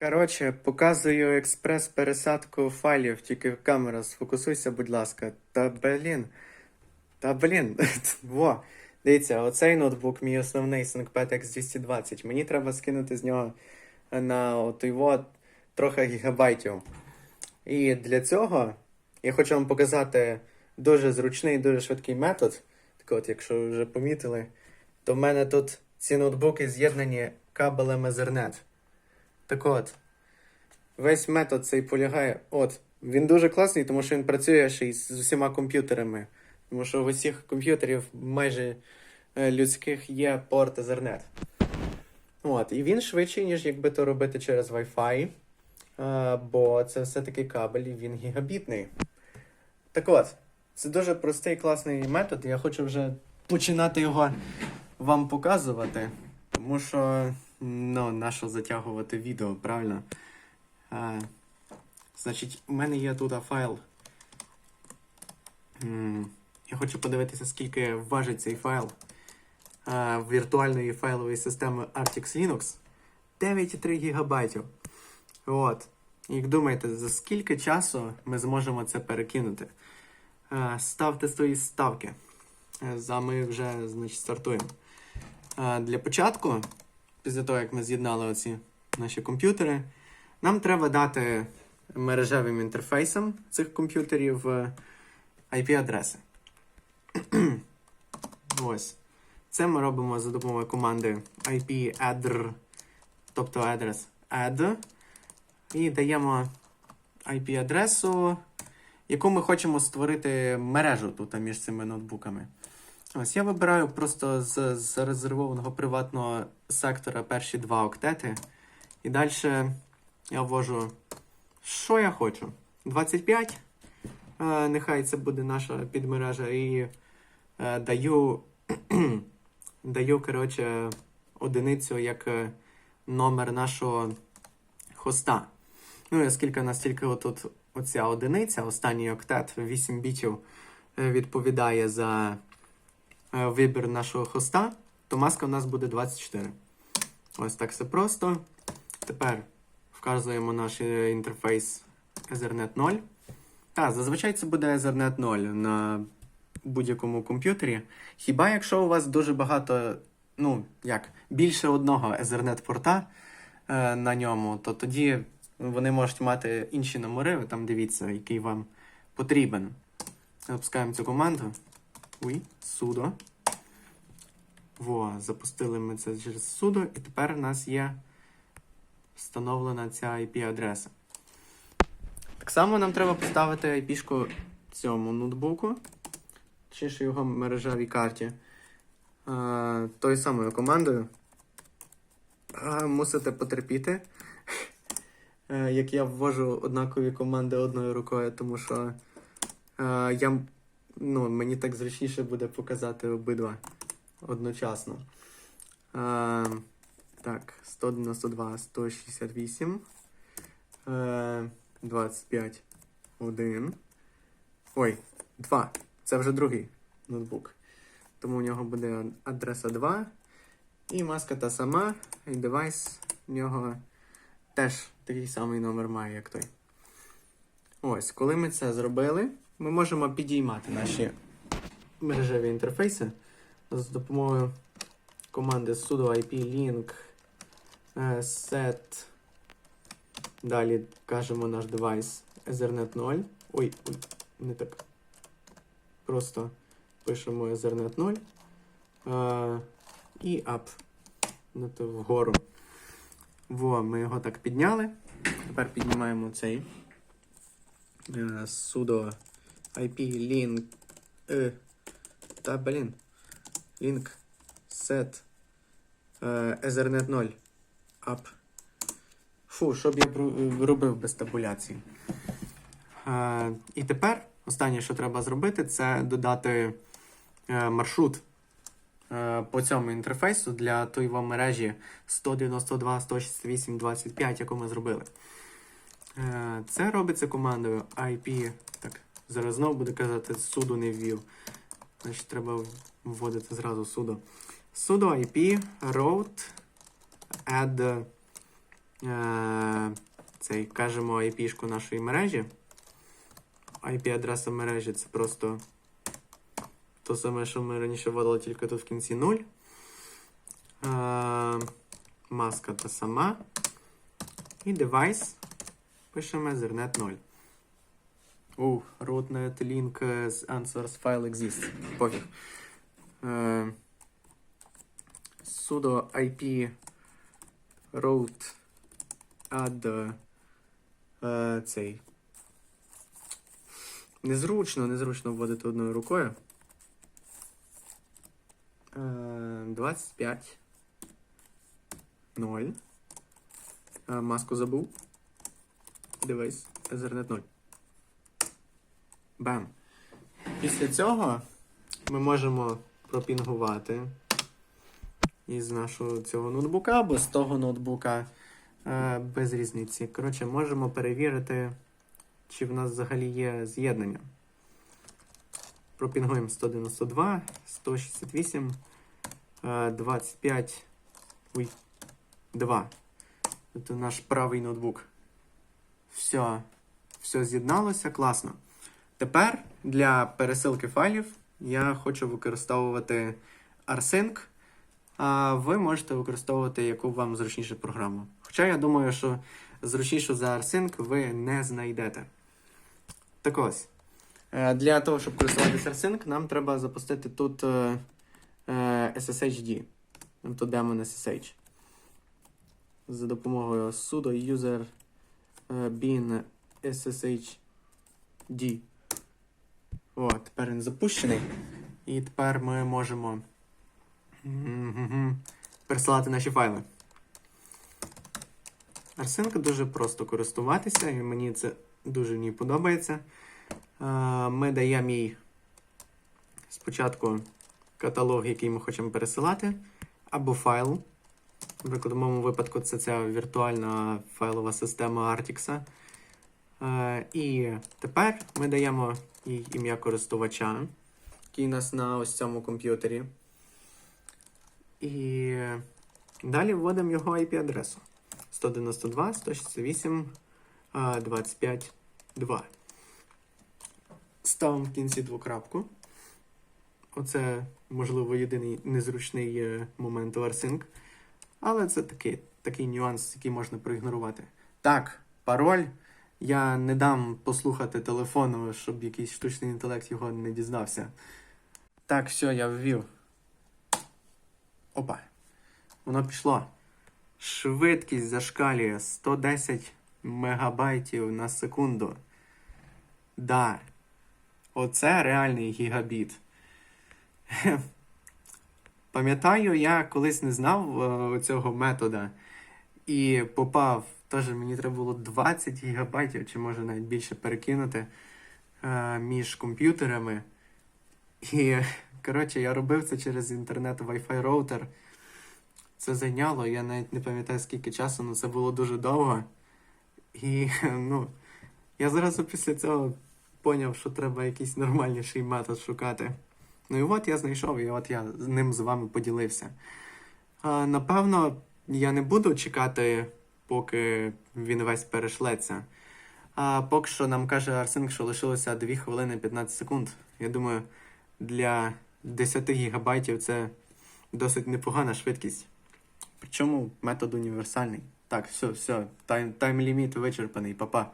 Коротше, показую експрес-пересадку файлів, тільки камера сфокусуйся, будь ласка. Та блін. Та блін. Во. Дивіться, оцей ноутбук, мій основний ThinkPad X220. Мені треба скинути з нього на от його трохи гігабайтів. І для цього я хочу вам показати дуже зручний, дуже швидкий метод. Так от, якщо ви вже помітили, то в мене тут ці ноутбуки з'єднані кабелем Ethernet. Так от, весь метод цей полягає. От, він дуже класний, тому що він працює ще з усіма комп'ютерами. Тому що в усіх комп'ютерів майже е, людських є порт Ethernet. От, і він швидший, ніж якби то робити через Wi-Fi. е, Бо це все-таки кабель, і він гігабітний. Так от, це дуже простий класний метод. Я хочу вже починати його вам показувати. Тому що, ну, нащо затягувати відео, правильно? А, значить, у мене є тут файл. Я хочу подивитися, скільки важить цей файл а, віртуальної файлової системи Artix Linux. 9,3 гігабайтів. От. Як думаєте, за скільки часу ми зможемо це перекинути? А, ставте свої ставки. Е, За ми вже значить, стартуємо. А, Для початку, після того, як ми з'єднали оці наші комп'ютери, нам треба дати мережевим інтерфейсам цих комп'ютерів е, IP-адреси. Ось. Це ми робимо за допомогою команди IP-addr, тобто адрес add, і даємо IP-адресу, яку ми хочемо створити мережу тут між цими ноутбуками. Ось я вибираю просто з зарезервованого приватного сектора перші два октети. І далі я ввожу, що я хочу. 25. Е, нехай це буде наша підмережа. І е, даю, даю коротше, одиницю як е, номер нашого хоста. Ну, оскільки настільки отут оця одиниця, останній октет, 8 бітів, е, відповідає за вибір нашого хоста, то маска у нас буде 24. Ось так все просто. Тепер вказуємо наш е, інтерфейс Ethernet 0. Так, зазвичай це буде Ethernet 0 на будь-якому комп'ютері. Хіба якщо у вас дуже багато, ну, як, більше одного Ethernet порта е, на ньому, то тоді вони можуть мати інші номери, ви там дивіться, який вам потрібен. Запускаємо цю команду. Уй, sudo. Во, запустили ми це через sudo, і тепер у нас є встановлена ця IP-адреса. Так само нам треба поставити IP-шку цьому ноутбуку, ж його мережевій карті. А, тою самою командою. А, мусите потерпіти. Е, Як я ввожу однакові команди одною рукою, тому що е, я, ну, мені так зручніше буде показати обидва одночасно. Е, так, 192, 168, е, 25, 1. Ой, 2. Це вже другий ноутбук. Тому у нього буде адреса 2. І маска та сама, і девайс у нього теж такий самий номер має, як той. Ось, коли ми це зробили, ми можемо підіймати наші мережеві інтерфейси з допомогою команди sudo ip link е, set. Далі кажемо наш девайс Ethernet 0. Ой, ой, не так. Просто пишемо Ethernet 0. Е, і up. Ну, то вгору. Во, ми його так підняли. Тепер піднімаємо цей е, sudo IP link. Е, та блін. Link set е, Ethernet 0 up. Фу, що б я робив без табуляції. Е, і тепер останнє, що треба зробити, це додати е, маршрут е, по цьому інтерфейсу для тої вам мережі 192.168.25, яку ми зробили. Е, Це робиться командою IP. Так, зараз знову буде казати sudo не ввів. Значить, треба вводити зразу sudo. sudo IP route add е, цей, кажемо IP-шку нашої мережі. IP-адреса мережі це просто то саме, що ми раніше вводили, тільки тут в кінці 0. Е, маска та сама. І девайс пишемо Ethernet 0. У, rootnet link з answers file exists. Пофіг. Е, sudo IP route add е, цей. Незручно, незручно вводити одною рукою. Е, 25. 0. Е, маску забув. Дивись, Ethernet 0. Бам. Після цього ми можемо пропінгувати із нашого цього ноутбука або з того ноутбука е, без різниці. Коротше, можемо перевірити, чи в нас взагалі є з'єднання. Пропінгуємо 192, 168, е, 25, ой, 2. Це наш правий ноутбук. Все, все з'єдналося, класно. Тепер для пересилки файлів я хочу використовувати Rsync, а ви можете використовувати яку вам зручніше програму. Хоча я думаю, що зручнішу за Rsync ви не знайдете. Так ось. е, Для того, щоб користуватися Rsync, нам треба запустити тут е, е, SSHD, тобто daemon SSH. За допомогою sudo user bin SSHD. О, тепер він запущений. І тепер ми можемо пересилати наші файли. Арсенка дуже просто користуватися, і мені це дуже в подобається. Е, Ми даємо їй спочатку каталог, який ми хочемо пересилати, або файл. Наприклад, в моєму випадку це ця віртуальна файлова система Artix. Е, І тепер ми даємо їй ім'я користувача, який у нас на ось цьому комп'ютері. І далі вводимо його IP-адресу 192, 168, 25, 2. Ставимо в кінці двокрапку. Оце, можливо, єдиний незручний е, момент у Але це такий, такий нюанс, який можна проігнорувати. Так, пароль. Я не дам послухати телефону, щоб якийсь штучний інтелект його не дізнався. Так, все, я ввів. Опа. Воно пішло. Швидкість зашкалює 110 мегабайтів на секунду. Да. Оце реальний гігабіт. Пам'ятаю, я колись не знав е, цього метода і попав. Теж мені треба було 20 гігабайтів, чи може навіть більше перекинути е, між комп'ютерами. І, коротше, я робив це через інтернет Wi-Fi роутер. Це зайняло, я навіть не пам'ятаю скільки часу, але це було дуже довго. І ну, я зразу після цього поняв, що треба якийсь нормальніший метод шукати. Ну і от я знайшов, і от я з ним з вами поділився. А, напевно, я не буду чекати, поки він весь перешлеться. А поки що нам каже Арсенк, що лишилося 2 хвилини 15 секунд. Я думаю, для 10 гігабайтів це досить непогана швидкість. Причому метод універсальний. Так, все, все, тайм, тайм-ліміт вичерпаний, папа.